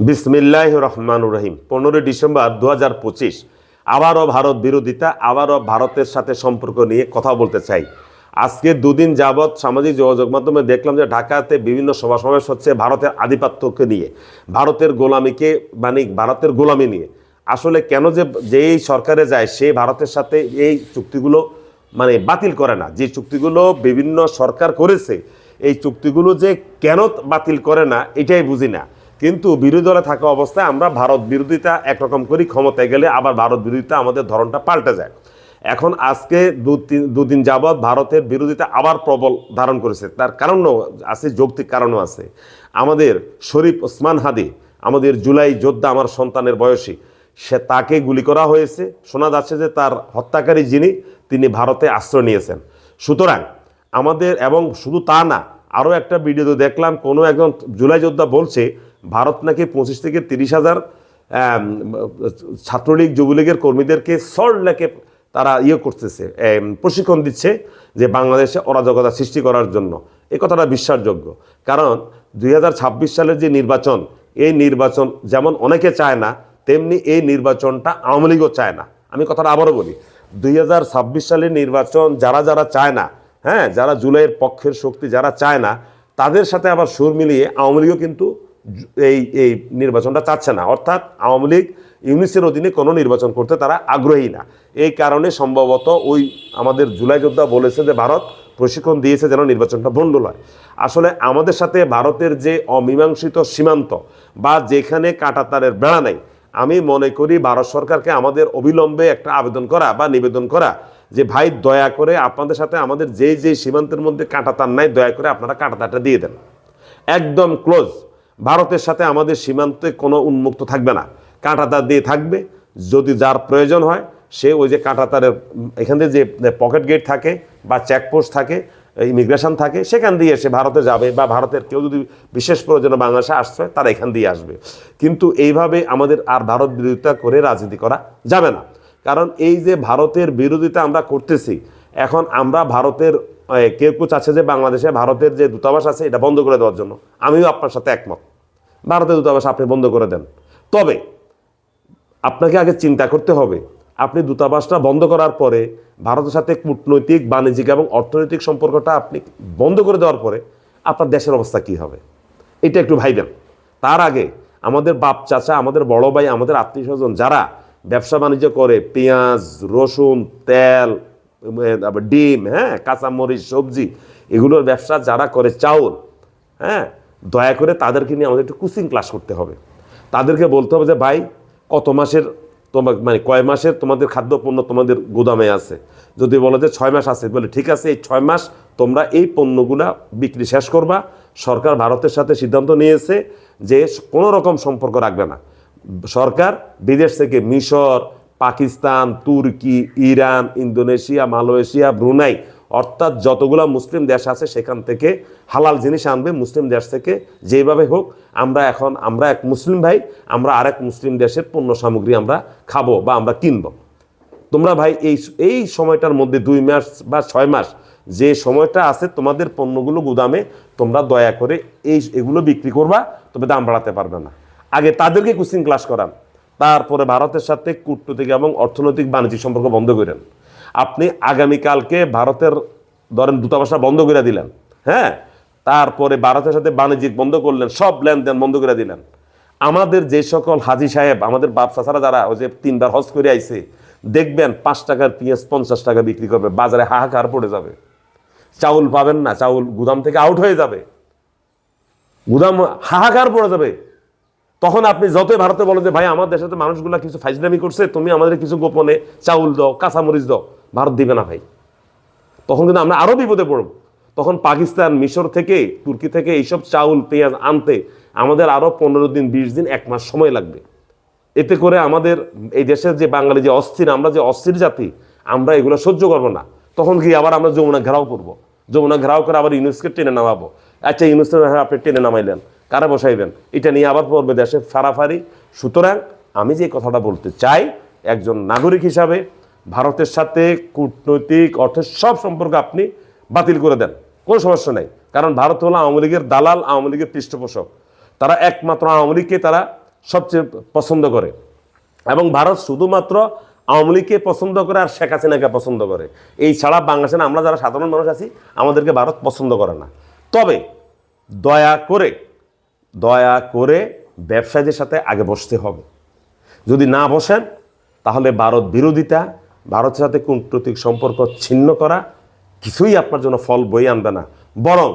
বিসমিল্লাহ রহমান রহিম। পনেরোই ডিসেম্বর দু হাজার পঁচিশ, আবারও ভারত বিরোধিতা, আবারও ভারতের সাথে সম্পর্ক নিয়ে কথা বলতে চাই। আজকে দুদিন যাবৎ সামাজিক যোগাযোগ মাধ্যমে দেখলাম যে ঢাকাতে বিভিন্ন সভা সমাবেশ হচ্ছে ভারতের আধিপত্যকে নিয়ে, ভারতের গোলামিকে মানে ভারতের গোলামি নিয়ে। আসলে কেন যে যেই সরকারে যায়, সে ভারতের সাথে এই চুক্তিগুলো মানে বাতিল করে না। যে চুক্তিগুলো বিভিন্ন সরকার করেছে, এই চুক্তিগুলো যে কেন বাতিল করে না, এটাই বুঝি না। কিন্তু বিরোধী দলে থাকা অবস্থায় আমরা ভারত বিরোধিতা একরকম করি, ক্ষমতায় গেলে আবার ভারত বিরোধিতা আমাদের ধরনটা পাল্টে যায়। এখন আজকে দু তিন দুদিন যাবৎ ভারতের বিরোধিতা আবার প্রবল ধারণ করেছে। তার কারণও আছে, যৌক্তিক কারণও আছে। আমাদের শরীফ ওসমান হাদি, আমাদের জুলাই যোদ্ধা আমার সন্তানের বয়সী, সে তাকে গুলি করা হয়েছে। শোনা যাচ্ছে যে তার হত্যাকারী যিনি, তিনি ভারতে আশ্রয় নিয়েছেন। সুতরাং আমাদের, এবং শুধু তা না, আরও একটা ভিডিওতে দেখলাম, কোনো একজন জুলাই যোদ্ধা বলছে ভারত নাকি পঁচিশ থেকে তিরিশ হাজার ছাত্রলীগ, যুবলীগের কর্মীদেরকে সল্ট লেকে তারা ইয়ে করতেছে প্রশিক্ষণ দিচ্ছে যে বাংলাদেশে অরাজকতা সৃষ্টি করার জন্য। এ কথাটা বিশ্বাসযোগ্য। কারণ দুই হাজার ছাব্বিশ সালের যে নির্বাচন, এই নির্বাচন যেমন অনেকে চায় না, তেমনি এই নির্বাচনটা আওয়ামী লীগও চায় না। আমি কথাটা আবারও বলি, দুই হাজার ছাব্বিশ সালের নির্বাচন যারা যারা চায় না হ্যাঁ যারা জুলাইয়ের পক্ষের শক্তি যারা চায় না, তাদের সাথে আবার সুর মিলিয়ে আওয়ামী লীগও কিন্তু এই এই নির্বাচনটা চাচ্ছে না। অর্থাৎ আওয়ামী লীগ ইউনিসের অধীনে কোনো নির্বাচন করতে তারা আগ্রহী না। এই কারণে সম্ভবত ওই আমাদের জুলাই যোদ্ধা বলেছে যে, ভারত প্রশিক্ষণ দিয়েছে যেন নির্বাচনটা ভণ্ডুল হয় আসলে আমাদের সাথে ভারতের যে অমীমাংসিত সীমান্ত বা যেখানে কাঁটাতারের বেড়া নেই, আমি মনে করি ভারত সরকারকে আমাদের অবিলম্বে একটা আবেদন করা বা নিবেদন করা যে, ভাই, দয়া করে আপনাদের সাথে আমাদের যেই যেই সীমান্তের মধ্যে কাঁটাতার নাই, দয়া করে আপনারা কাঁটাতারটা দিয়ে দেন। একদম ক্লোজ। ভারতের সাথে আমাদের সীমান্তে কোনো উন্মুক্ত থাকবে না। কাঁটাতার দিয়ে থাকবে। যদি যার প্রয়োজন হয়, সে ওই যে কাঁটাতারের, এখান যে পকেট গেট থাকে বা চেকপোস্ট থাকে ইমিগ্রেশন থাকে, সেখান দিয়ে এসে ভারতে যাবে বা ভারতের কেউ যদি বিশেষ প্রয়োজনে বাংলাদেশে আসছে তারা এখান দিয়ে আসবে। কিন্তু এইভাবে আমাদের আর ভারত বিরোধিতা করে রাজনীতি করা যাবে না। কারণ এই যে ভারতের বিরোধিতা আমরা করতেছি, এখন আমরা ভারতের কেউ কেউ চাচ্ছে যে বাংলাদেশে ভারতের যে দূতাবাস আছে, এটা বন্ধ করে দেওয়ার জন্য। আমিও আপনার সাথে একমত। ভারতের দূতাবাস আপনি বন্ধ করে দেন। তবে আপনাকে আগে চিন্তা করতে হবে, আপনি দূতাবাসটা বন্ধ করার পরে ভারতের সাথে কূটনৈতিক, বাণিজ্যিক এবং অর্থনৈতিক সম্পর্কটা আপনি বন্ধ করে দেওয়ার পরে আপনার দেশের অবস্থা কী হবে? এটা একটু ভাইবেন। তার আগে আমাদের বাপ চাচা, আমাদের বড় ভাই, আমাদের আত্মীয় স্বজন যারা ব্যবসা বাণিজ্য করে, পেঁয়াজ, রসুন, তেল ডিম হ্যাঁ কাঁচামরিচ, সবজি, এগুলোর ব্যবসা যারা করে, চাউল হ্যাঁ দয়া করে তাদেরকে নিয়ে আমাদের একটু কুচিং ক্লাস করতে হবে। তাদেরকে বলতে হবে যে, ভাই, কত মাসের তোমার মানে কয় মাসের তোমাদের খাদ্যপণ্য তোমাদের গুদামে আছে? যদি বলো যে, ছয় মাস আছে। বলে, ঠিক আছে, এই ছয় মাস তোমরা এই পণ্যগুলা বিক্রি শেষ করবা। সরকার ভারতের সাথে সিদ্ধান্ত নিয়েছে যে, কোনো রকম সম্পর্ক রাখবে না। সরকার বিদেশ থেকে মিশর, পাকিস্তান, তুর্কি, ইরান, ইন্দোনেশিয়া, মালয়েশিয়া, ব্রুনাই অর্থাৎ যতগুলো মুসলিম দেশ আছে সেখান থেকে হালাল জিনিস আনবে, মুসলিম দেশ থেকে যেভাবে হোক, আমরা এখন, আমরা এক মুসলিম ভাই, আমরা আরেক মুসলিম দেশের পণ্য সামগ্রী আমরা খাব বা আমরা কিনবো। তোমরা ভাই, এই এই সময়টার মধ্যে দুই মাস বা ছয় মাস যে সময়টা আছে তোমাদের পণ্যগুলো গুদামে তোমরা দয়া করে এই, এগুলো বিক্রি করবা, তবে দাম বাড়াতে পারবে না। আগে তাদেরকে কোচিং ক্লাস করান। তারপরে ভারতের সাথে কূটনৈতিক এবং অর্থনৈতিক বাণিজ্যিক সম্পর্ক বন্ধ করেন। আপনি আগামীকালকে ভারতের, ধরেন দূতাবাসটা বন্ধ করে দিলেন হ্যাঁ? তারপরে ভারতের সাথে বাণিজ্যিক বন্ধ করলেন, সব লেনদেন বন্ধ করে দিলেন। আমাদের যে সকল হাজি সাহেব, আমাদের বাপ চাচারা যারা, ওই যে তিনবার হজ করে আইছে, দেখবেন পাঁচ টাকার পেঁয়াজ পঞ্চাশ টাকা বিক্রি করবে, বাজারে হাহাকার পড়ে যাবে। চাউল পাবেন না, চাউল গুদাম থেকে আউট হয়ে যাবে। গুদাম হাহাকার পড়ে যাবে। তখন আপনি যতই ভারতে বলেন যে, ভাই, আমার দেশে তো মানুষগুলা কিছু ফাইজলামি করছে, তুমি আমাদের কিছু গোপনে চাউল দাও, কাঁচামরিচ দাও। ভারত দিবে না ভাই। তখন কিন্তু আমরা আরও বিপদে পড়ব। তখন পাকিস্তান, মিশর থেকে, তুর্কি থেকে এইসব চাউল, পেঁয়াজ আনতে আমাদের আরও পনেরো দিন, বিশ দিন, এক মাস সময় লাগবে। এতে করে আমাদের এই দেশের যে বাঙালি যে অস্থির, আমরা যে অস্থির জাতি, আমরা এগুলো সহ্য করব না। তখন কি আবার আমরা যমুনা ঘেরাও করব? যমুনা ঘেরাও করে আবার ইউনুসকে টেনে নামাবো। আচ্ছা ইউনুসকে আপনি টেনে নামাইলেন। কারা বসাইবেন? এটা নিয়ে আবার পড়বে দেশে ফারাফারি সুতরাং আমি যে কথাটা বলতে চাই, একজন নাগরিক হিসাবে ভারতের সাথে কূটনৈতিক অর্থের সব সম্পর্ক আপনি বাতিল করে দেন। কোনো সমস্যা নেই। কারণ ভারত হলো আওয়ামী লীগের দালাল, আওয়ামী লীগের পৃষ্ঠপোষক। তারা একমাত্র আওয়ামী লীগকে তারা সবচেয়ে পছন্দ করে। এবং ভারত শুধুমাত্র আওয়ামী লীগকে পছন্দ করে আর শেখ হাসিনাকে পছন্দ করে। এই ছাড়া বাংলাদেশে আমরা যারা সাধারণ মানুষ আছি, আমাদেরকে ভারত পছন্দ করে না। তবে দয়া করে দয়া করে ব্যবসায়ীদের সাথে আগে বসতে হবে। যদি না বসেন, তাহলে ভারত বিরোধিতা ভারতের সাথে কূটনৈতিক সম্পর্ক ছিন্ন করা কিছুই আপনার জন্য ফল বই আনবে না। বরং